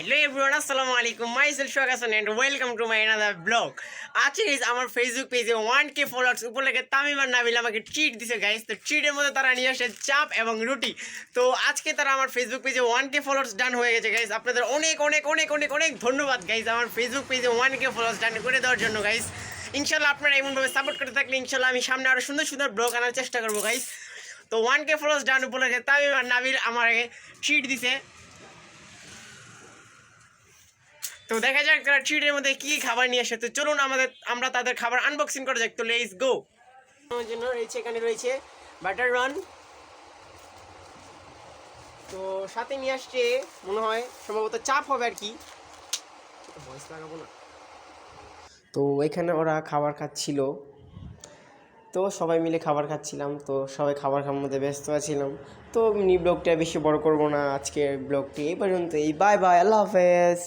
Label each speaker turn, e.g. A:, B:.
A: Hello everyone আসসালামু আলাইকুম myself শোক and welcome to my another blog আজকে guys, আমার ফেসবুক পেজে ওয়ান কে ফলোয়ার্স উপলক্ষে তামিম আর নাবিল আমাকে ট্রিট দিছে গাইস তো ট্রিটের মধ্যে তারা নিয়ে আসে চাপ এবং রুটি। তো আজকে তারা আমার ফেসবুক পেজে ওয়ান কে ফলোয়ার্স ডান হয়ে গেছে গাইস আপনাদের অনেক অনেক অনেক অনেক অনেক ধন্যবাদ গাইস আমার ফেসবুক পেজে ওয়ান কে ফলোয়ার্স ডান করে দেওয়ার জন্য গাইস ইনশাল্লাহ আপনারা এমনভাবে সাপোর্ট করতে থাকলে ইনশাল্লাহ আমি সামনে আরও সুন্দর সুন্দর ব্লগ আনার চেষ্টা করব গাইস তো ওয়ান কে ফলোয়ার্স ডান উপলক্ষে তামিম আর নাবিল আমাকে ট্রিট দিছে। তো দেখা যাক তারা ট্রিটের মধ্যে কি খাবার নিয়ে আসে। তো চলুন আমাদের, আমরা তাদের খাবার আনবক্সিং করা যাক। তো লেটস গো জন্য রয়েছে, এখানে রয়েছে বাটার রান তো সাথে নিয়ে আসছে, মনে হয় সম্ভবত চাপ হবে আর কি। ভয়েস লাগাবো না। তো এখানে ওরা খাবার খাচ্ছিল। তো সবাই মিলে খাবার খাচ্ছিলাম। তো সবাই খাবার খাওয়ার মধ্যে ব্যস্ত আছিলাম। তো মিনি ব্লগটা বেশি বড় করব না আজকের ব্লগটি এই পর্যন্ত এই বাই বাই আল্লাহ হাফেজ।